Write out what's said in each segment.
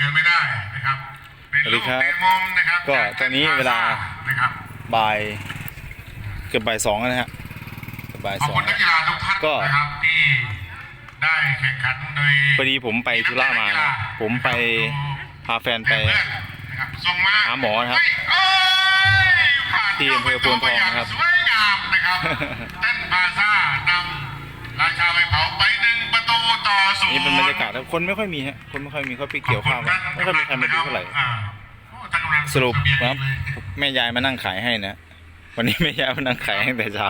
กันไม่ได้นะครับเป็นสวัสดีลูกครับเตะมุมนะครับก็จากตอนนี้เวลานะครับบ่ายเกือบบ่ายสองแล้วนะฮะเกือบบ่ายขอบสองคุณนักกีฬาทุกท่านก็นะครับที่ได้แข่งขันโดยพอดีผมไปธุระมานะผมไปพาแฟนไปเพื่อนนะครับส่งมาหาหมอนะครับเอ้ยผ่านที่อำเภอโพนทองนะครับสวยงามนะครับเต้นพาซ่านำราากาศครับคนไม่ค่อยมีฮะคนไม่ค่อยมีเขาไปเกี่ยวข้าวกันไม่ค่อยมีใครมาดูเท่าไหร่สรุปนะครับแม่ยายมานั่งขายให้นะวันนี้แม่ยายมานั่งขายตั้งแต่เช้า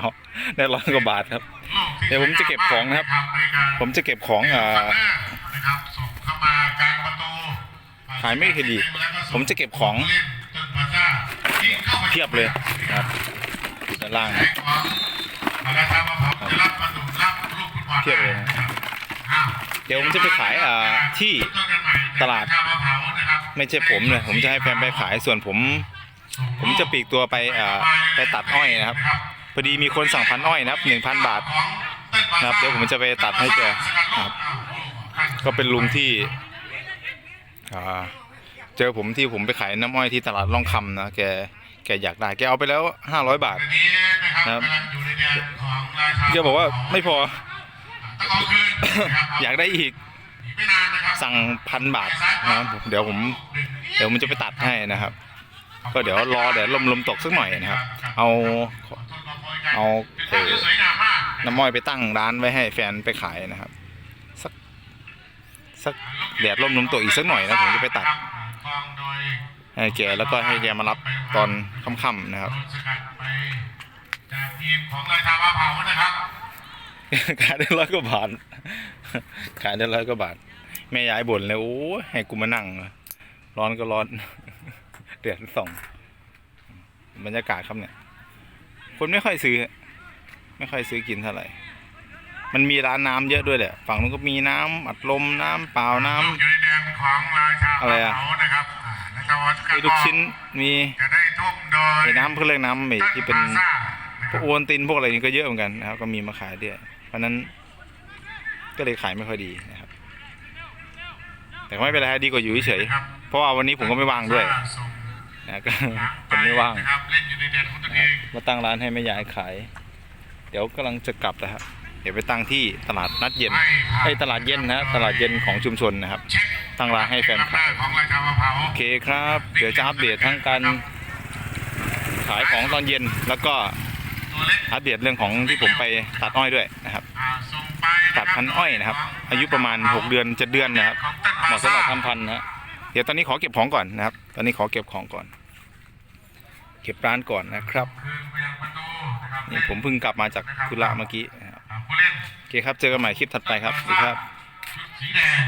ได้ร้อยกว่าบาทครับ เดี๋ยวผมจะเก็บของนะครับ ผมจะเก็บของอ่าขายไม่คดี ผมจะเก็บของเพียบเลยครับด้านล่างนะเพียบเลยนะ ดี๋ยวผมจะไปขายอ่าที่ตลาด ไม่ใช่ผมเลยผมจะให้แฟนไปขายส่วนผม ผมจะปีกตัวไปอ่าไปตัดอ้อยนะครับพอดีมีคนสั่งพันอ้อยนะครับหนึ่งพันบาทนะครับเดี๋ยวผมจะไปตัดให้แกครับ ก็เป็นลุงที่เจอผมที่ผมไปขายน้ำอ้อยที่ตลาดร่องคำนะแกแกอยากได้แกเอาไปแล้วห้าร้อยบาทนะครับแกบอกว่าไม่พอ องเอาคืนนะครับอยากได้อีกไม่นานนะครับสั่งพันบาทนะครับเดี๋ยวผมเดี๋ยวผมจะไปตัดให้นะครับ ก็เดี๋ยวรอเดี๋ยวลมลมตกสักหน่อยนะครับ เอาเอาเอ่อสวยงามมากน้ำอ้อยไปตั้งร้านไว้ให้แฟนไปขายนะครับ สักสักแดดลมลมตกอีกสักหน่อยนะผมจะไปตัดคลองโดยให้แกแล้วก็ให้แกมารับตอนค่ำๆนะครับโดนสกัดไปจากทีมของราชามาเผานะครับ ขายได้ร้อยกว่าบาท ขายได้ร้อยกว่าบาท แม่ยายบ่นเลยโอ้ยให้กูมานั่งเหรอร้อนก็ร้อน เดือดสอง บรรยากาศครับเนี่ย คนไม่ค่อยซื้อ ไม่ค่อยซื้อกินเท่าไหร่ มันมีร้านน้ำเยอะด้วยแหละ ฝั่งนู้นก็มีน้ำอัดลมน้ำเปล่าน้ำอยู่ในแดนของราชาอะไรอะเผานะครับอ่าราชาวัฒน์มีลูกชิ้น มีจะได้ทุ่มโดยไอ้น้ำเพื่อเรียกน้ำไอ้ที่เป็นตั้งพาซ่านะพควรักบโอวัลตินพวกอะไรนี่ก็เยอะเหมือนกันนะครับก็มีมาขายด้วย เพราะฉะนั้นก็เลยขายไม่ค่อยดีนะครับ แต่ก็ไม่เป็นไรดีกว่าอยู่เฉยครับๆเพราะว่าวันนี้ผมก็ไม่ว่างด้วยส่งนะก็ผมไม่ว่างนะครับเล่นอยู่ในแดนของตัวเองมาตั้งร้านให้แม่ยายขาย เดี๋ยวกำลังจะกลับนะครับเดี๋ยวไปตั้งที่ตลาดนัดเย็นไอ้ยตลาดเย็นนะตลาดเย็นของชุมชนนะครับเช็คตั้งร้านให้แฟนขายของราชามะพร้าวโอเคครับ เดี๋ยวจะอัปเดตทั้งการขายของตอนเย็นแล้วก็ตัวเล็กอัปเดตเรื่องของที่ผมไปตัดอ้อยด้วยนะครับ พันธุ์อ้อยนะครับ อายุประมาณ 6 เดือนจะเดือนนะครับเหมาะสำหรับทำพันธุ์นะฮะเดี๋ยวตอนนี้ขอเก็บของก่อนนะครับ ตอนนี้ขอเก็บของก่อน เก็บร้านก่อนนะครับนี่ผมเพิ่งกลับมาจากคุระเมื่อกี้นะครับโอเคครับเจอกันใหม่คลิปถัดไปครับสวัสดีครับสีแดง